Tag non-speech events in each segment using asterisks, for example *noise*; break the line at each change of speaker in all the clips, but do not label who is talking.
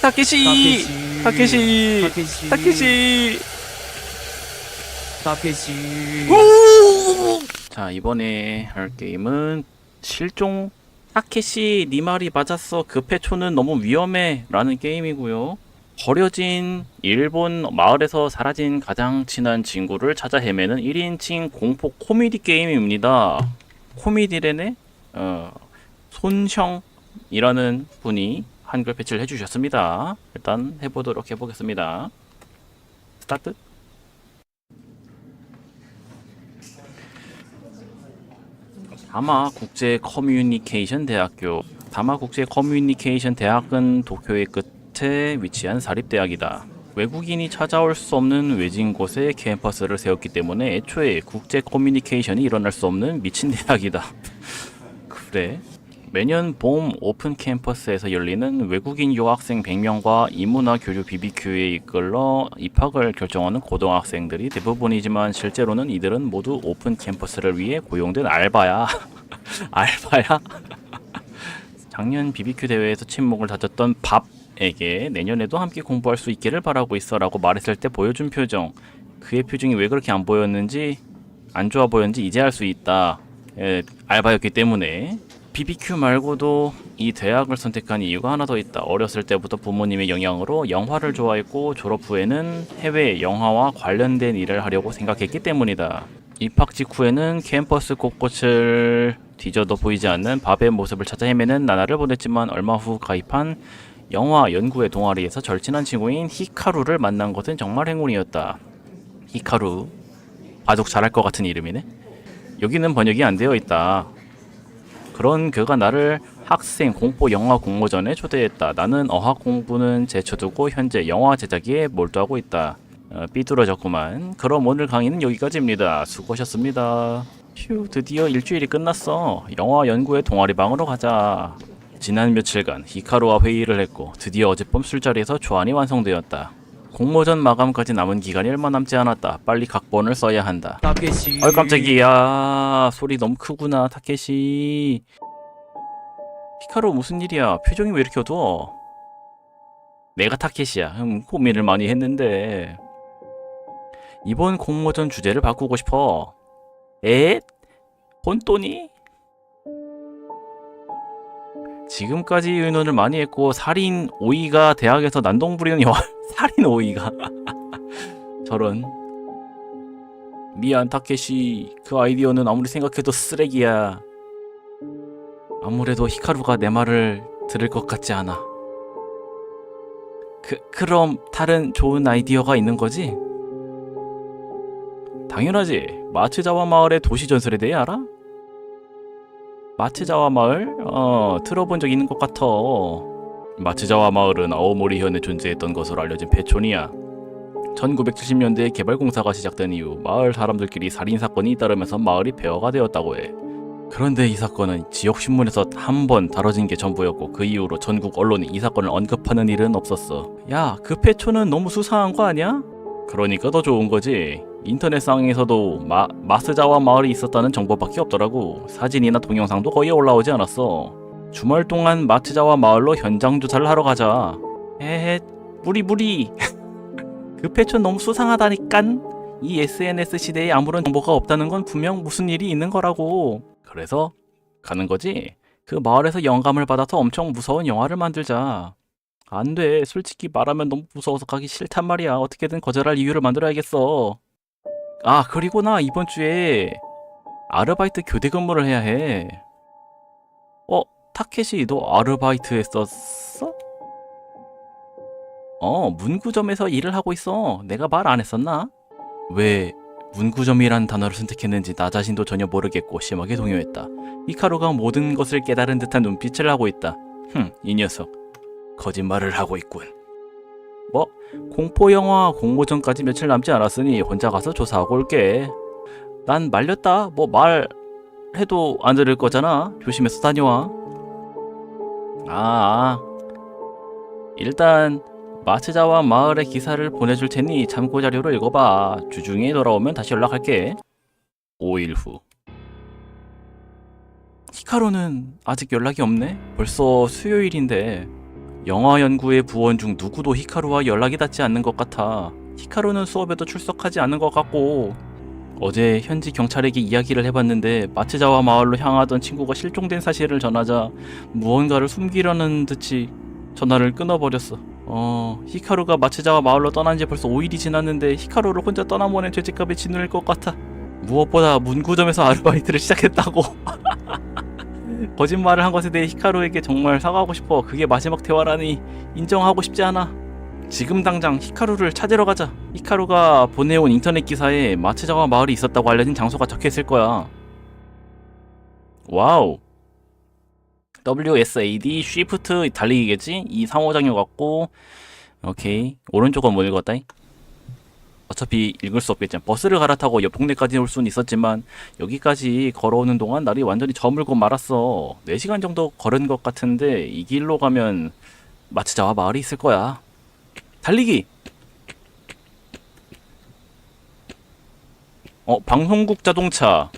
타케시. 타케시.
타케시.
타케시.
타케시.
자 이번에 할 게임은 실종. 타케시 네 말이 맞았어. 급해초는 너무 위험해. 라는 게임이고요. 버려진 일본 마을에서 사라진 가장 친한 친구를 찾아 헤매는 1인칭 공포 코미디 게임입니다. 코미디래네? 어, 손형이라는 분이 한글 패치를 해주셨습니다 일단 해보도록 해보겠습니다 스타트 다마 국제 커뮤니케이션 대학교 다마 국제 커뮤니케이션 대학은 도쿄의 끝에 위치한 사립대학이다. 외국인이 찾아올 수 없는 외진 곳에 캠퍼스를 세웠기 때문에 애초에 국제 커뮤니케이션이 일어날 수 없는 미친 *laughs* 대학이다. 그래? 매년 봄 오픈 캠퍼스에서 열리는 외국인 유학생 100명과 이문화 교류 BBQ에 이끌러 입학을 결정하는 고등학생들이 대부분이지만 실제로는 이들은 모두 오픈 캠퍼스를 위해 고용된 알바야. *laughs* 알바야? *laughs* 작년 BBQ 대회에서 침묵을 다졌던 밥에게 내년에도 함께 공부할 수 있기를 바라고 있어 라고 말했을 때 보여준 표정. 그의 표정이 왜 그렇게 안 보였는지 안 좋아 보였는지 이제 알 수 있다. 에, 알바였기 때문에 BBQ 말고도 이 대학을 선택한 이유가 하나 더 있다. 어렸을 때부터 부모님의 영향으로 영화를 좋아했고 졸업 후에는 해외 영화와 관련된 일을 하려고 생각했기 때문이다. 입학 직후에는 캠퍼스 곳곳을 뒤져도 보이지 않는 밥의 모습을 찾아 헤매는 나날을 보냈지만 얼마 후 가입한 영화 연구회 동아리에서 절친한 친구인 히카루를 만난 것은 정말 행운이었다. 히카루 바둑 잘할 것 같은 이름이네. 여기는 번역이 안 되어 있다. 그런 그가 나를 학생 공포 영화 공모전에 초대했다. 나는 어학 공부는 제쳐두고 현재 영화 제작에 몰두하고 있다. 어, 삐뚤어졌구만. 그럼 오늘 강의는 여기까지입니다. 수고하셨습니다. 휴, 드디어 일주일이 끝났어. 영화 연구회 동아리방으로 가자. 지난 며칠간 히카루와 회의를 했고 드디어 어젯밤 술자리에서 조안이 완성되었다. 공모전 마감까지 남은 기간이 얼마 남지 않았다. 빨리 각본을 써야 한다.
타케시
어이 깜짝이야 소리 너무 크구나 타케시 히카루 무슨 일이야 표정이 왜 이렇게 어두워 내가 타케시야 음, 고민을 많이 했는데 이번 공모전 주제를 바꾸고 싶어 에? 혼돈이? 지금까지 의논을 많이 했고 살인 오이가 대학에서 난동 부리는 영화 *laughs* 살인 오이가. *laughs* 저런. 미안 타케시 그 아이디어는 아무리 생각해도 쓰레기야. 아무래도 히카루가 내 말을 들을 것 같지 않아. 그, 그럼 다른 좋은 아이디어가 있는 거지? 당연하지. 마츠자와 마을의 도시 전설에 대해 알아? 마츠자와 마을? 어 들어본 적 있는 것 같아 마츠자와 마을은 아오모리현에 존재했던 것으로 알려진 패촌이야 1970년대에 개발공사가 시작된 이후 마을 사람들끼리 살인 사건이 잇따르면서 마을이 폐허가 되었다고 해. 그런데 이 사건은 지역 신문에서 한 번 다뤄진 게 전부였고 그 이후로 전국 언론이 이 사건을 언급하는 일은 없었어. 야, 그 폐초는 너무 수상한 거 아니야? 그러니까 더 좋은 거지. 인터넷상에서도 마, 마스자와 마을이 있었다는 정보밖에 없더라고. 사진이나 동영상도 거의 올라오지 않았어. 주말 동안 마트자와 마을로 현장 조사를 하러 가자. 에헤, 무리. *laughs* 그 패션 너무 수상하다니깐. 이 SNS 시대에 아무런 정보가 없다는 건 분명 무슨 일이 있는 거라고. 그래서 가는 거지. 그 마을에서 영감을 받아서 엄청 무서운 영화를 만들자. 안 돼. 솔직히 말하면 너무 무서워서 가기 싫단 말이야. 어떻게든 거절할 이유를 만들어야겠어. 아, 그리고 나 이번 주에 아르바이트 교대 근무를 해야 해. 어, 타케시 너 아르바이트 했었어? 어, 문구점에서 일을 하고 있어. 내가 말 안 했었나? 왜 문구점이란 단어를 선택했는지 나 자신도 전혀 모르겠고 심하게 동요했다. 히카루가 모든 것을 깨달은 듯한 눈빛을 하고 있다. 흠, 이 녀석. 거짓말을 하고 있군. 뭐, 공포영화 공모전까지 며칠 남지 않았으니 혼자 가서 조사하고 올게. 난 말렸다. 뭐 말 해도 안 들을 거잖아. 조심해서 다녀와. 아, 아. 일단 마츠자와 마을의 기사를 보내줄 테니 참고 자료로 읽어봐. 주중에 돌아오면 다시 연락할게. 5일 후. 히카루는 아직 연락이 없네? 벌써 수요일인데 영화 연구의 부원 중 누구도 히카루와 연락이 닿지 않는 것 같아. 히카루는 수업에도 출석하지 않는 것 같고 어제 현지 경찰에게 이야기를 해봤는데 마츠자와 마을로 향하던 친구가 실종된 사실을 전하자 무언가를 숨기려는 듯이 전화를 끊어버렸어. 어, 히카루가 마츠자와 마을로 떠난 지 벌써 5일이 지났는데 히카루를 혼자 떠나보낸 죄책감에 짓눌릴 것 같아. 무엇보다 문구점에서 아르바이트를 시작했다고. *laughs* 거짓말을 한 것에 대해 히카루에게 정말 사과하고 싶어. 그게 마지막 대화라니 인정하고 싶지 않아. 지금 당장 히카루를 찾으러 가자. 히카루가 보내온 인터넷 기사에 마츠자와 마을이 있었다고 알려진 장소가 적혀 있을 거야. 와우. WSAD 쉬프트 달리기겠지? 이 상호작용 같고 오케이 오른쪽은 못 읽었다 어차피 읽을 수 없겠지 버스를 갈아타고 옆 동네까지 올 수는 있었지만 여기까지 걸어오는 동안 날이 완전히 저물고 말았어. 4시간 정도 걸은 것 같은데 이 길로 가면 마츠자와 마을이 있을 거야. 달리기! 어 방송국 자동차.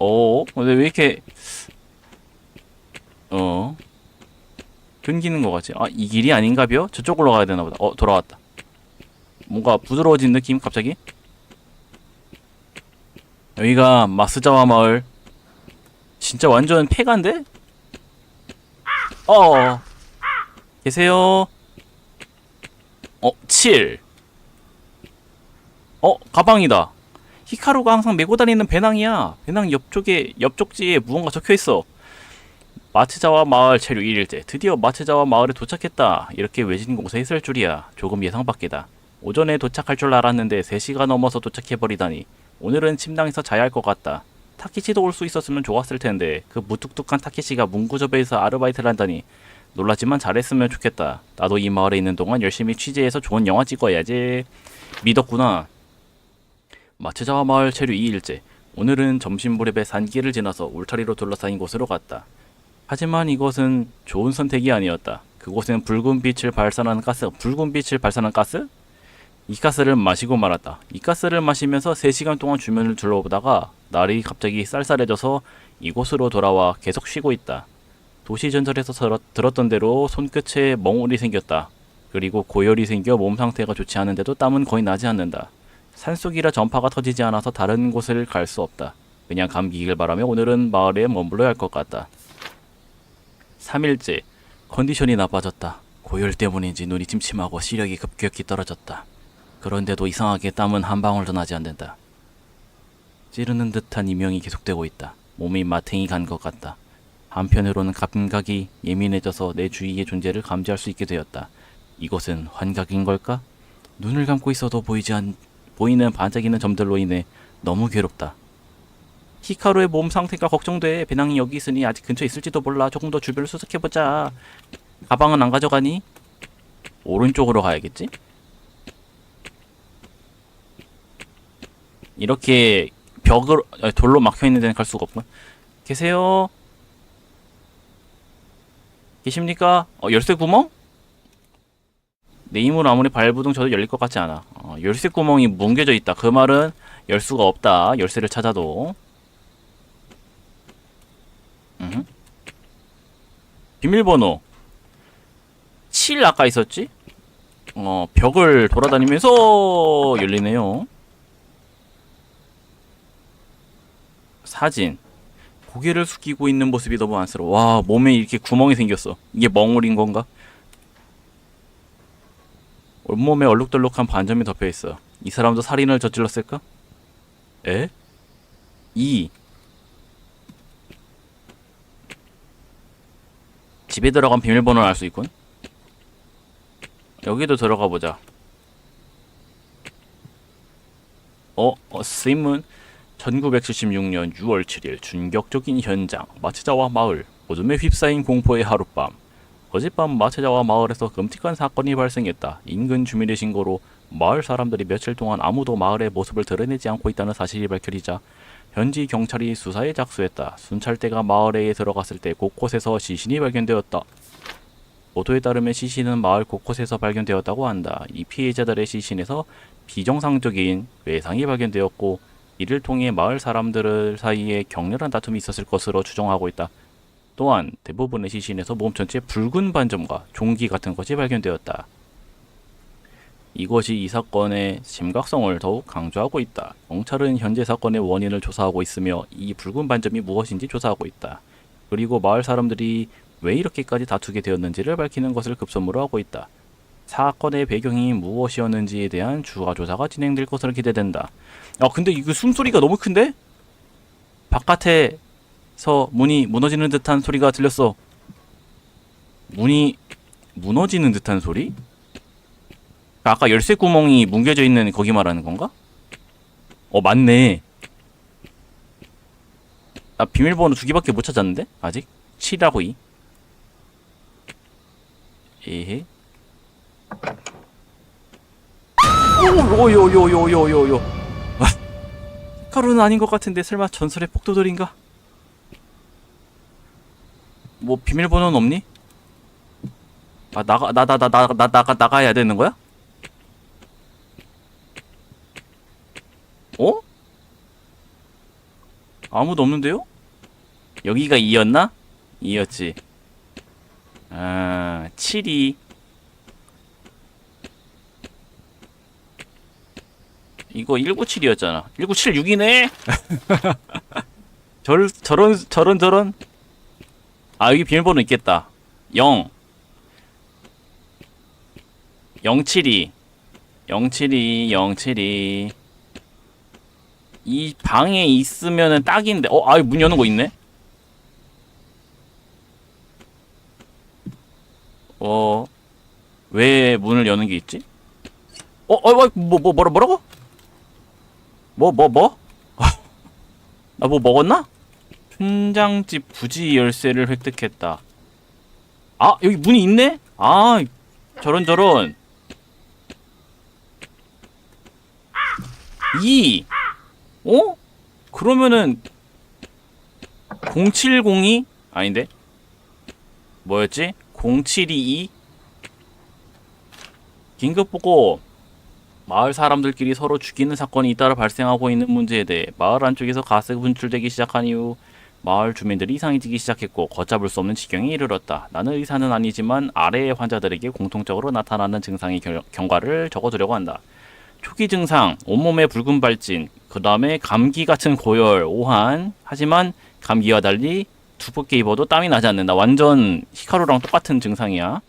어 근데 왜 이렇게 어? 끊기는 것 같지? 아 이 길이 아닌가벼? 저쪽으로 가야 되나 보다. 어 돌아왔다 뭔가 부드러워진 느낌 갑자기 여기가 마스자와 마을 진짜 완전 폐가인데 어 계세요 어, 7. 어, 가방이다. 히카루가 항상 메고 다니는 배낭이야. 배낭 옆쪽에, 옆쪽지에 무언가 적혀 있어. 마츠자와 마을 체류 1일째. 드디어 마츠자와 마을에 도착했다. 이렇게 외진 있을 줄이야. 조금 예상 밖이다. 오전에 도착할 줄 알았는데 3시가 넘어서 도착해버리다니. 오늘은 침낭에서 자야 할 것 같다. 타키치도 올 수 있었으면 좋았을 텐데 그 무뚝뚝한 타키치가 문구점에서 아르바이트를 한다니 놀랐지만 잘했으면 좋겠다. 나도 이 마을에 있는 동안 열심히 취재해서 좋은 영화 찍어야지. 믿었구나. 마츠자와 마을 체류 2일째. 오늘은 점심 무렵에 산길을 지나서 울타리로 둘러싸인 곳으로 갔다. 하지만 이것은 좋은 선택이 아니었다. 그곳엔 붉은 빛을 발산하는 가스, 붉은 빛을 발산하는 가스? 이 가스를 마시고 말았다. 이 가스를 마시면서 3시간 동안 주변을 둘러보다가 날이 갑자기 쌀쌀해져서 이곳으로 돌아와 계속 쉬고 있다. 도시 전설에서 들었- 들었던 대로 손끝에 멍울이 생겼다. 그리고 고열이 생겨 몸 상태가 좋지 않은데도 땀은 거의 나지 않는다. 산속이라 전파가 터지지 않아서 다른 곳을 갈 수 없다. 그냥 감기길 바라며 오늘은 마을에 머물러야 할 것 같다. 3일째 컨디션이 나빠졌다. 고열 때문인지 눈이 침침하고 시력이 급격히 떨어졌다. 그런데도 이상하게 땀은 한 방울도 나지 않는다. 찌르는 듯한 이명이 계속되고 있다. 몸이 마탱이 간 것 같다. 한편으로는 감각이 예민해져서 내 주위의 존재를 감지할 수 있게 되었다. 이것은 환각인 걸까? 눈을 감고 있어도 보이지 않, 보이는 반짝이는 점들로 인해 너무 괴롭다. 히카루의 몸 상태가 걱정돼. 배낭이 여기 있으니 아직 근처에 있을지도 몰라. 조금 더 주변을 수색해보자. 가방은 안 가져가니? 오른쪽으로 가야겠지? 이렇게 벽을 아, 돌로 막혀 있는 데는 갈 수가 없군. 계세요? 계십니까? 어, 열쇠 구멍? 내 힘으로 아무리 발부둥 쳐도 열릴 것 같지 않아. 어, 열쇠 구멍이 뭉개져 있다. 그 말은 열 수가 없다. 열쇠를 찾아도. 음. 비밀번호 7 아까 있었지? 어, 벽을 돌아다니면서 열리네요. 사진. 고개를 숙이고 있는 모습이 너무 안쓰러워. 와, 몸에 이렇게 구멍이 생겼어. 이게 멍울인 건가? 온몸에 얼룩덜룩한 반점이 덮여 있어. 이 사람도 살인을 저질렀을까? 에? 2. 집에 들어간 비밀번호를 알 수 있군. 여기도 들어가 보자. 어, 어, 쓰임은 1976년 6월 7일 충격적인 현장 마츠자와 마을 어둠에 휩싸인 공포의 하룻밤 어젯밤 마츠자와 마을에서 끔찍한 사건이 발생했다. 인근 주민의 신고로 마을 사람들이 며칠 동안 아무도 마을의 모습을 드러내지 않고 있다는 사실이 밝혀지자 현지 경찰이 수사에 작수했다. 순찰대가 마을에 들어갔을 때 곳곳에서 시신이 발견되었다. 보도에 따르면 시신은 마을 곳곳에서 발견되었다고 한다. 이 피해자들의 시신에서 비정상적인 외상이 발견되었고 이를 통해 마을 사람들 사이에 격렬한 다툼이 있었을 것으로 추정하고 있다. 또한 대부분의 시신에서 몸 전체에 붉은 반점과 종기 같은 것이 발견되었다. 이것이 이 사건의 심각성을 더욱 강조하고 있다. 경찰은 현재 사건의 원인을 조사하고 있으며 이 붉은 반점이 무엇인지 조사하고 있다. 그리고 마을 사람들이 왜 이렇게까지 다투게 되었는지를 밝히는 것을 급선무로 하고 있다. 사건의 배경이 무엇이었는지에 대한 추가 조사가 진행될 것으로 기대된다. 아 근데 이거 숨소리가 너무 큰데? 바깥에서 문이 무너지는 듯한 소리가 들렸어. 문이 무너지는 듯한 소리? 아까 열쇠 구멍이 뭉개져 있는 거기 말하는 건가? 어 맞네. 나 비밀번호 두 개밖에 못 찾았는데 아직 7하고 2. 에헤. 오요요요요요요. 가루는 아닌 것 같은데 설마 전설의 폭도들인가? 뭐 비밀번호는 없니? 아 나가 나 나 나 나 나 나가 나가야 되는 거야? 어? 아무도 없는데요? 여기가 2였나? 2였지. 아, 7이. 이거 197이었잖아. 1976이네? *laughs* 절, 저런, 저런, 저런. 아, 여기 비밀번호 있겠다. 0. 072. 072, 072. 이 방에 있으면은 딱인데 어 아이 문 여는 거 있네 어 왜 문을 여는 게 있지 어 어 뭐 뭐 뭐라 뭐라고 뭐 뭐 뭐? *laughs* 나 뭐 먹었나? 춘장집 부지 열쇠를 획득했다. 아 여기 문이 있네? 아 저런 저런. 이. 어? 그러면은 0702 아닌데? 뭐였지? 0722 긴급 보고 마을 사람들끼리 서로 죽이는 사건이 잇따라 발생하고 있는 문제에 대해 마을 안쪽에서 가스가 분출되기 시작한 이후 마을 주민들이 이상해지기 시작했고 걷잡을 수 없는 지경에 이르렀다. 나는 의사는 아니지만 아래의 환자들에게 공통적으로 나타나는 증상의 결, 경과를 적어두려고 한다. 초기 증상, 온몸에 붉은 발진, 그 다음에 감기 같은 고열, 오한. 하지만 감기와 달리 두껍게 입어도 땀이 나지 않는다. 완전 히카루랑 똑같은 증상이야.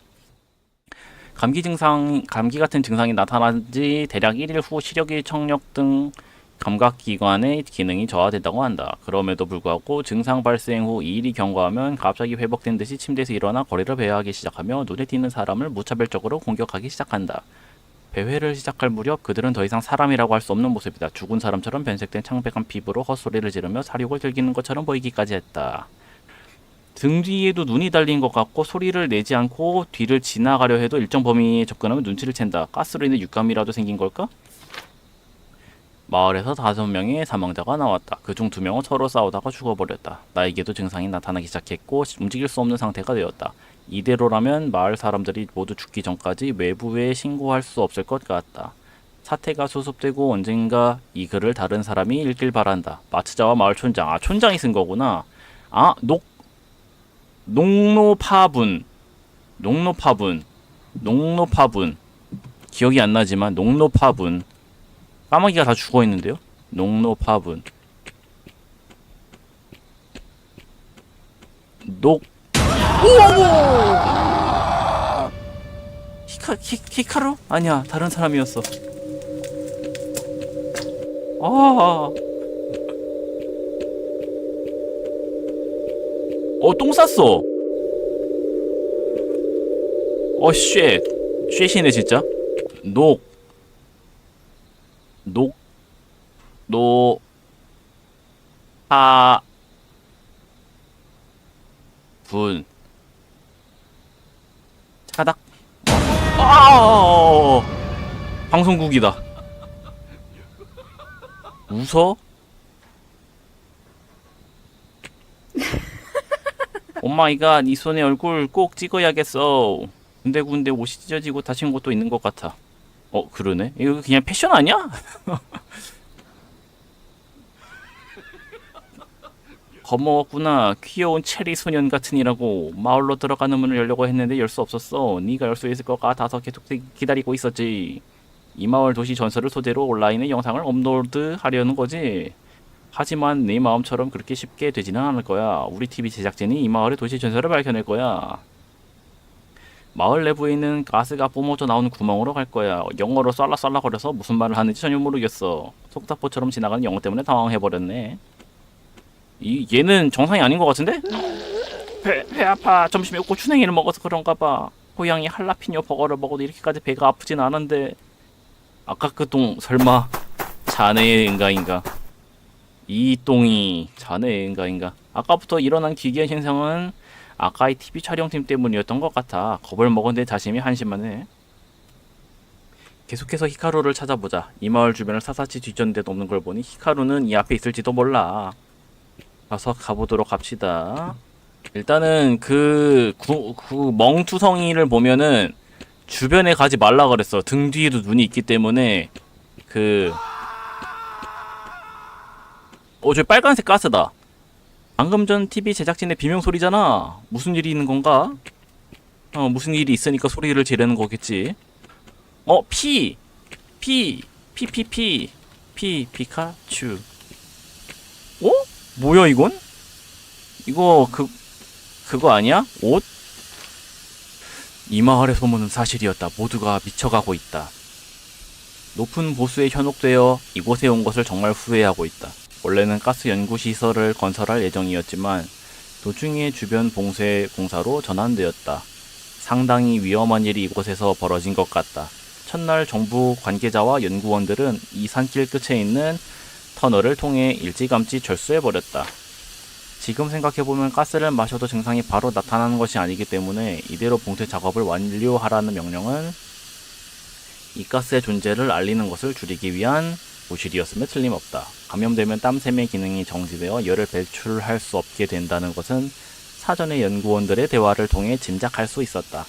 감기 증상, 감기 같은 증상이 나타난 지 대략 1일 후 시력이 청력 등 감각기관의 기능이 저하된다고 한다. 그럼에도 불구하고 증상 발생 후 2일이 경과하면 갑자기 회복된 듯이 침대에서 일어나 거리를 배회하기 시작하며 눈에 띄는 사람을 무차별적으로 공격하기 시작한다. 배회를 시작할 무렵 그들은 더 이상 사람이라고 할 수 없는 모습이다. 죽은 사람처럼 변색된 창백한 피부로 헛소리를 지르며 사욕을 즐기는 것처럼 보이기까지 했다. 등 뒤에도 눈이 달린 것 같고 소리를 내지 않고 뒤를 지나가려 해도 일정 범위에 접근하면 눈치를 챈다. 가스로 인해 육감이라도 생긴 걸까? 마을에서 다섯 명의 사망자가 나왔다. 그중 두 명은 서로 싸우다가 죽어버렸다. 나에게도 증상이 나타나기 시작했고 움직일 수 없는 상태가 되었다. 이대로라면 마을 사람들이 모두 죽기 전까지 외부에 신고할 수 없을 것 같다. 사태가 수습되고 언젠가 이 글을 다른 사람이 읽길 바란다. 마츠자와 마을 촌장. 아, 촌장이 쓴 거구나. 아, 녹, 농노파분. 농노파분. 농노파분. 기억이 안 나지만 농노파분. 까마귀가 다 죽어 있는데요? 농노파분. 녹, 히카 히, 히카루? 아니야 다른 사람이었어. 아. 어 똥 쌌어. 어 쉣. 쉣이네 진짜. 녹. 녹. 노. 아. 분. 차닥. 아! 방송국이다. 웃어? 엄마이가 네 손에 얼굴 꼭 찍어야겠어. 군데군데 옷이 찢어지고 다친 것도 있는 것 같아. 어 그러네. 이거 그냥 패션 아니야? *laughs* 겁먹었구나. 귀여운 체리 소년 같으니라고 마을로 들어가는 문을 열려고 했는데 열 수 없었어. 네가 열 수 있을 것 같아서 계속 기다리고 있었지. 이 마을 도시 전설을 소재로 온라인에 영상을 업로드하려는 거지. 하지만 네 마음처럼 그렇게 쉽게 되지는 않을 거야. 우리 TV 제작진이 이 마을의 도시 전설을 밝혀낼 거야. 마을 내부에 있는 가스가 뿜어져 나오는 구멍으로 갈 거야. 영어로 쏠라쏠라 거려서 무슨 말을 하는지 전혀 모르겠어. 속다포처럼 지나가는 영어 때문에 당황해버렸네. 이 얘는 정상이 아닌 것 같은데? 배, 배 아파. 점심에 고추냉이를 먹어서 그런가 봐. 고양이 할라피뇨 버거를 먹어도 이렇게까지 배가 아프진 않은데. 아까 그 똥 설마 자네의 인가인가? 이 똥이 자네의 인가인가? 아까부터 일어난 기괴한 현상은 아까의 TV 촬영팀 때문이었던 것 같아. 겁을 먹은 내 자신이 한심하네. 계속해서 히카루를 찾아보자. 이 마을 주변을 사사치 뒤졌는 데도 없는 걸 보니 히카루는 이 앞에 있을지도 몰라. 가서 가보도록 합시다. 일단은 그, 구, 그 멍투성이를 보면은 주변에 가지 말라 그랬어. 등 뒤에도 눈이 있기 때문에 그 어, 저 빨간색 가스다. 방금 전 TV 제작진의 비명 소리잖아. 무슨 일이 있는 건가? 어, 무슨 일이 있으니까 소리를 지르는 거겠지. 어, 피! 피! 피, 피, 피! 피, 피카츄. 어? 뭐야, 이건? 이거, 그, 그거 아니야? 옷? 이 마을의 소문은 사실이었다. 모두가 미쳐가고 있다. 높은 보수에 현혹되어 이곳에 온 것을 정말 후회하고 있다. 원래는 가스 연구 시설을 건설할 예정이었지만 도중에 주변 봉쇄 공사로 전환되었다. 상당히 위험한 일이 이곳에서 벌어진 것 같다. 첫날 정부 관계자와 연구원들은 이 산길 끝에 있는 터널을 통해 일찌감치 철수해버렸다. 지금 생각해보면 가스를 마셔도 증상이 바로 나타나는 것이 아니기 때문에 이대로 봉쇄 작업을 완료하라는 명령은 이 가스의 존재를 알리는 것을 줄이기 위한 부실이었음에 틀림없다. 감염되면 땀샘의 기능이 정지되어 열을 배출할 수 없게 된다는 것은 사전에 연구원들의 대화를 통해 짐작할 수 있었다.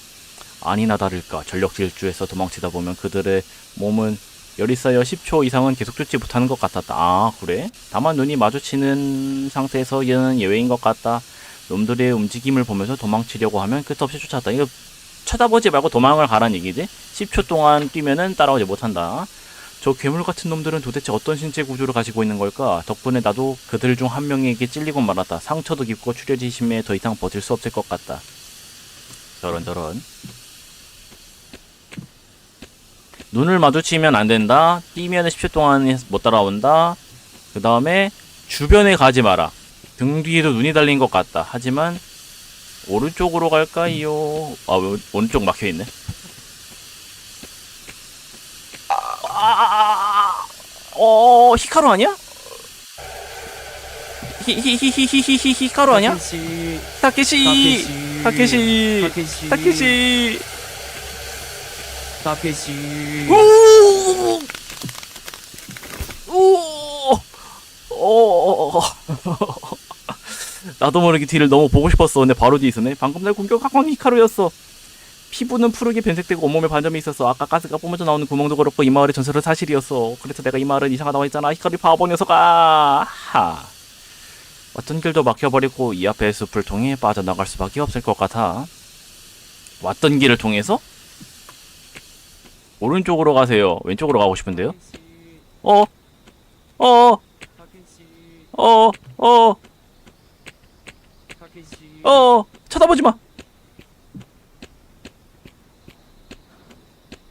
아니나 다를까 전력 질주에서 도망치다 보면 그들의 몸은 열이 쌓여 10초 이상은 계속 쫓지 못하는 것 같았다. 아 그래? 다만 눈이 마주치는 상태에서 얘는 예외인 것 같다. 놈들의 움직임을 보면서 도망치려고 하면 끝없이 쫓았다. 이거 쳐다보지 말고 도망을 가란 얘기지? 10초 동안 뛰면은 따라오지 못한다. 저 괴물 같은 놈들은 도대체 어떤 신체 구조를 가지고 있는 걸까? 덕분에 나도 그들 중 한 명에게 찔리고 말았다. 상처도 깊고 출혈지심에 더 이상 버틸 수 없을 것 같다. 저런 저런. 눈을 마주치면 안 된다. 뛰면 10초 동안 못 따라온다. 그 다음에 주변에 가지 마라. 등 뒤에도 눈이 달린 것 같다. 하지만 오른쪽으로 갈까요? 아, 왜 오른쪽 막혀 있네. 아, 아, 아, 어, 히카루 아니야? 히히히히히히히 히카루 아니야?
타케시
타케시, 타케시,
타케시
타케시.
타케시
오! 오! 오! *laughs* 나도 모르게 뒤를 너무 보고 싶었어. 근데 바로 뒤에 있었네. 방금 날 공격한 건 히카루였어. 피부는 푸르게 변색되고 온몸에 반점이 있었어. 아까 가스가 뿜어져 나오는 구멍도 그렇고 이 마을의 전설은 사실이었어. 그래서 내가 이 마을은 이상하다고 했잖아. 히카루 바보 녀석아. 하. 어떤 길도 막혀버리고 이 앞의 숲을 통해 빠져나갈 수밖에 없을 것 같아. 왔던 길을 통해서? 오른쪽으로 가세요. 왼쪽으로 가고 싶은데요? 어? 어? 어? 어?
타케시
어? 쳐다보지 마.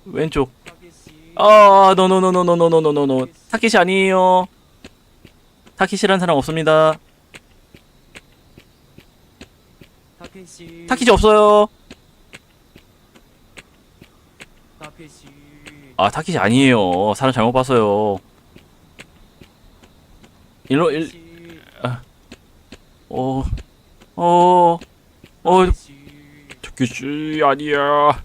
왼쪽. 아, 노노노노노노노노노노. 타케시 아니에요. 타케시란 사람 없습니다.
타케시
없어요. 아, 타케시 아니에요. 사람 잘못 봤어요. 일로 일
타케시
어. 어. 어,
타케시
아니야.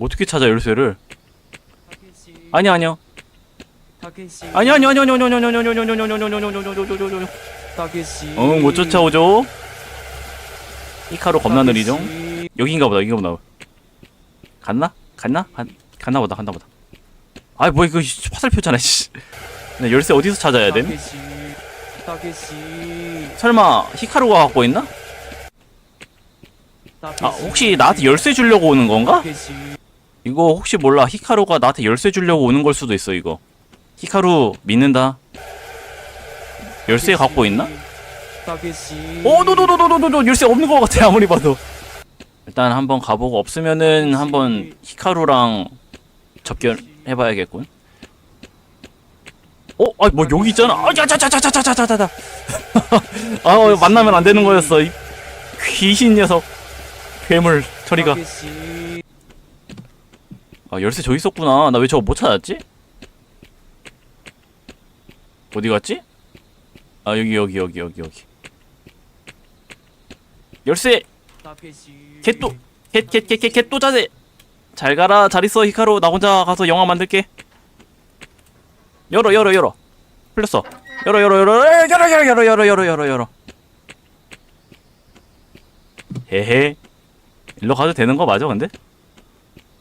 어떻게 찾아 열쇠를? 아니 아니요. 아니 아니 아니 아니 아니 아니 아니 아니 아니 아니 아니 아니 아니 아니 아니 아니 어못 쫓아오죠. 히카루 겁나 느리죠. 여긴가 보다 여긴가 보다. 갔나? 갔나? 간, 갔나 보다 갔나 보다. 아 뭐야 이거 씨, 화살 표잖아 씨. 열쇠 어디서 찾아야 됨? 설마 히카루가 갖고 있나? 아 혹시 나한테 열쇠 주려고 오는 건가? 이거 혹시 몰라. 히카루가 나한테 열쇠 주려고 오는 걸 수도 있어 이거. 히카루 믿는다. 열쇠 갖고 있나? 오 노노노노노노 열쇠 없는 것 같아 아무리 봐도. 일단 한번 가보고 없으면은 한번 히카루랑 접견해봐야겠군. 어? 아 뭐 여기 있잖아. 아 자자자자자자자자자 *laughs* 아 어, 만나면 안 되는 거였어. 이 귀신 녀석. 괴물
타케시
아 열쇠 저기 있었구나 나 왜 저거 못 찾았지? 어디 갔지? 아 여기 여기 여기 여기 여기 열쇠 개또 개개개개 개또 자세 잘 가라 잘 있어 히카루 나 혼자 가서 영화 만들게 열어 열어 열어 풀렸어 열어 열어 열어 열어 열어 열어 열어 열어 열어 열어 열어 헤헤 일로 가도 되는 거 맞아 근데?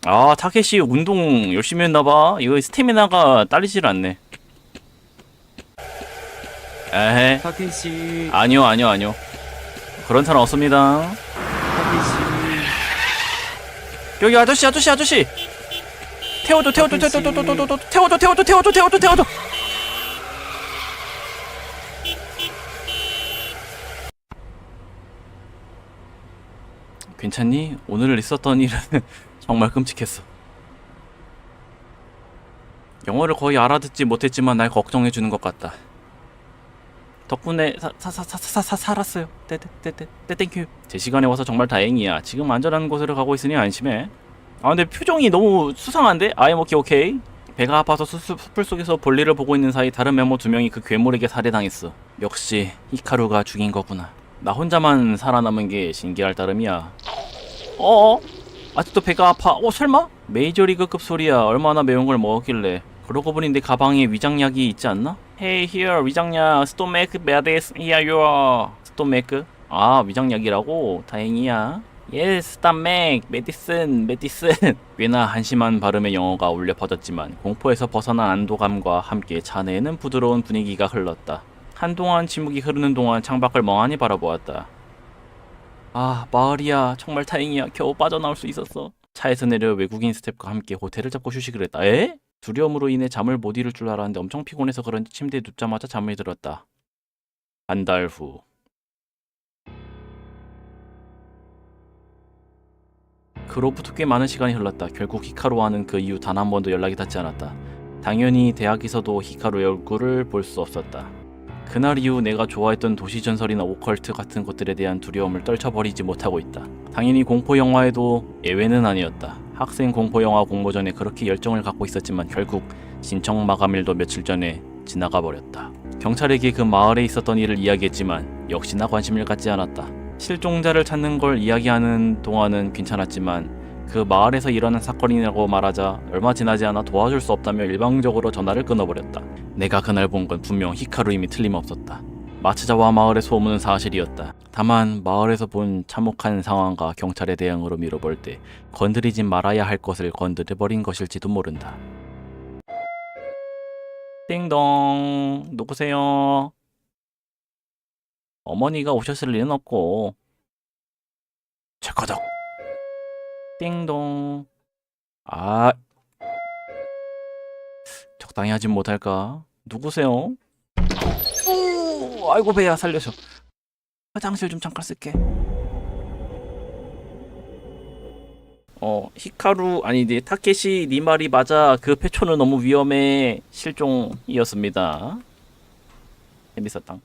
아 타케시 운동 열심히 했나봐 이거 스태미나가 딸리질 않네 에헤
타케시
아니요 아니요 아니요 그런 사람 없습니다
타케시
여기 아저씨 아저씨 아저씨 태워줘 태워줘 태워줘 태워줘 태워줘 태워줘 태워줘 태워줘 태워줘 태워줘 괜찮니? 오늘 있었던 일은 정말 끔찍했어 영어를 거의 알아듣지 못했지만 날 걱정해주는 것 같다 덕분에 사사사사사 살았어요. 떼떼떼떼 땡큐. 제 시간에 와서 정말 다행이야. 지금 안전한 곳으로 가고 있으니 안심해. 아 근데 표정이 너무 수상한데? 아이 오케이 오케이. 배가 아파서 숲을 속에서 볼일을 보고 있는 사이 다른 메모 두 명이 그 괴물에게 살해당했어. 역시 히카루가 죽인 거구나. 나 혼자만 살아남은 게 신기할 따름이야. 어어? 아직도 배가 아파. 어 설마? 메이저리그급 소리야. 얼마나 매운 걸 먹었길래. 그러고 보니 내 가방에 위장약이 있지 않나? Hey here 위장약 스토맥 메디스 here you are 스토맥 아 위장약이라고? 다행이야 Yes 스토맥 메디슨 메디슨 *laughs* 꽤나 한심한 발음의 영어가 울려 퍼졌지만 공포에서 벗어난 안도감과 함께 차내에는 부드러운 분위기가 흘렀다 한동안 침묵이 흐르는 동안 창밖을 멍하니 바라보았다 아 마을이야 정말 다행이야 겨우 빠져나올 수 있었어 차에서 내려 외국인 스태프과 함께 호텔을 잡고 휴식을 했다 에? 두려움으로 인해 잠을 못 이룰 줄 알았는데 엄청 피곤해서 그런지 침대에 눕자마자 잠이 들었다. 한 달 후. 그로부터 꽤 많은 시간이 흘렀다. 결국 히카루와는 그 이후 단 한 번도 연락이 닿지 않았다. 당연히 대학에서도 히카루의 얼굴을 볼 수 없었다. 그날 이후 내가 좋아했던 도시 전설이나 오컬트 같은 것들에 대한 두려움을 떨쳐버리지 못하고 있다. 당연히 공포 영화에도 예외는 아니었다. 학생 공포 영화 공모 전에 그렇게 열정을 갖고 있었지만 결국 신청 마감일도 며칠 전에 지나가 버렸다. 경찰에게 그 마을에 있었던 일을 이야기했지만 역시나 관심을 갖지 않았다. 실종자를 찾는 걸 이야기하는 동안은 괜찮았지만 그 마을에서 일어난 사건이라고 말하자 얼마 지나지 않아 도와줄 수 없다며 일방적으로 전화를 끊어버렸다. 내가 그날 본 건 분명 히카루임이 틀림없었다. 마츠자와 마을의 소문은 사실이었다. 다만 마을에서 본 참혹한 상황과 경찰의 대응으로 미뤄볼 때 건드리지 말아야 할 것을 건드려버린 것일지도 모른다. 띵동 누구세요? 어머니가 오셨을 리는 없고 체커덕 띵동. 아. 적당히 하진 못할까? 누구세요? 오, 아이고 배야 살려줘. 화장실 좀 잠깐 쓸게. 어 히카루 아니 네 타케시 네 말이 맞아. 그 패초는 너무 위험해. 실종이었습니다. 재밌었당